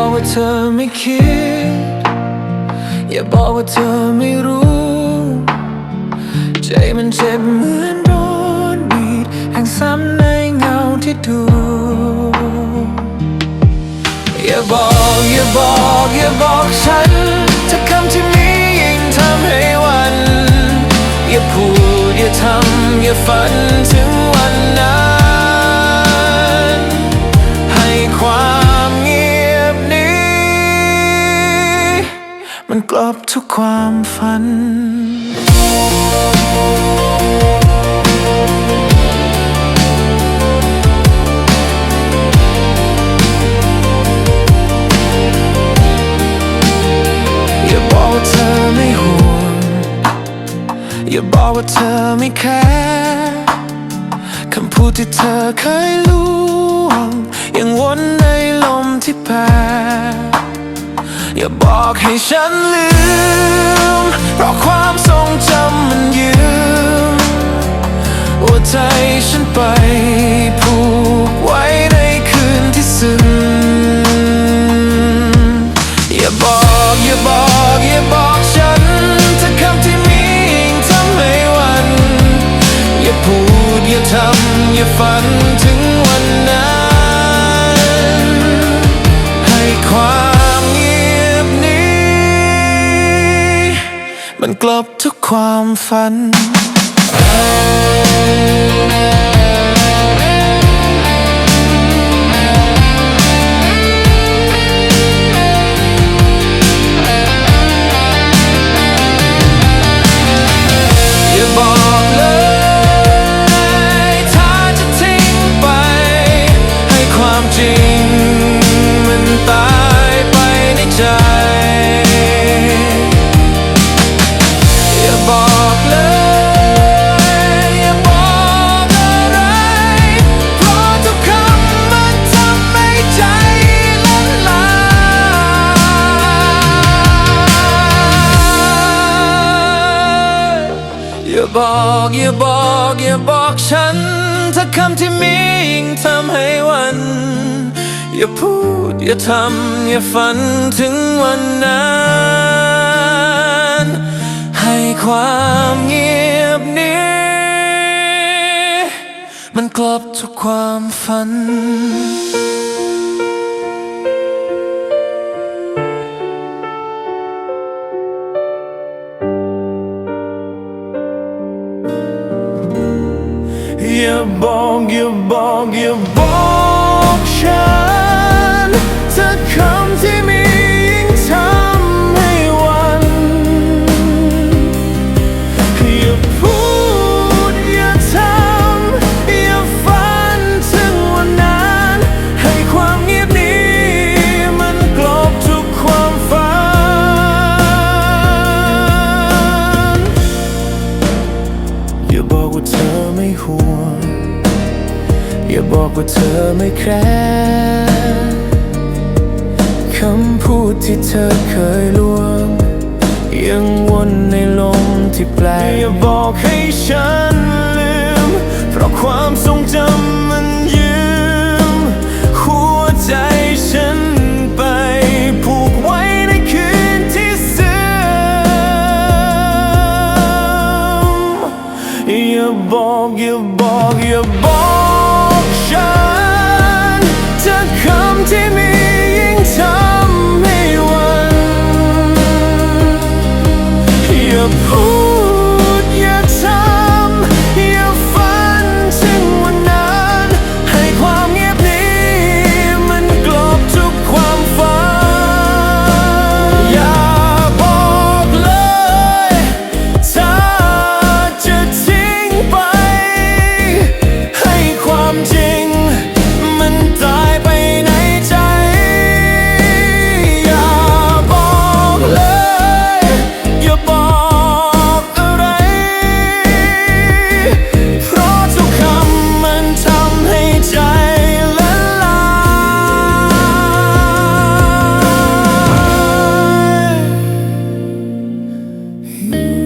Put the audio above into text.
อกว่าเธอไม่คิด อย่าบอกว่าเธอไม่รู้ ใจมันเจ็บเหมือนโดนบีดแห่งซ้ำในเงาที่ดู อย่าบอก อย่าบอก อย่าบอกฉันถ้าคำที่มียิ่งทำให้วัน อย่าพูด อย่าทำ อย่าฝัน บทุกความฝันอย่าบอกว่าเธอไม่ห่วง อย่าบอกว่าเธอไม่แคร์คำพูดที่เธอเคยลวงยังวนในลมที่แพ้ อย่าบอกให้ฉันลืม เพราะความทรงจำมันยืมหัวใจฉันไปผูกไว้ในคืนที่ซึ้งอย่าบอกอย่าบอกอย่าบอกฉันถ้าคำที่มียิ่งทำให้วัน อย่าพูดอย่าทำอย่าฝันถึง มันกลบทุกความฝันอย่าบอกเลยถ้าจะทิ้งไปให้ความจริงมันตาย บอกอย่าบอกอย่าบอกฉัน ถ้าคำที่มียิ่งทำให้วัน อย่าพูดอย่าทำอย่าฝันถึงวันนั้น ให้ความเงียบนี้ มันกลบทุกความฝัน อย่าบอ ว่าเธอไม่แคร์คำพูดที่เธอเคยลวง ยังวนในลมที่แปลอย่าบอกให้ฉันลืม เพราะความทรงจำมันยืม หัวใจฉันไปผูกไว้ในคืนที่ซึ้งอย่าบอกอย่าบอกอย่า you.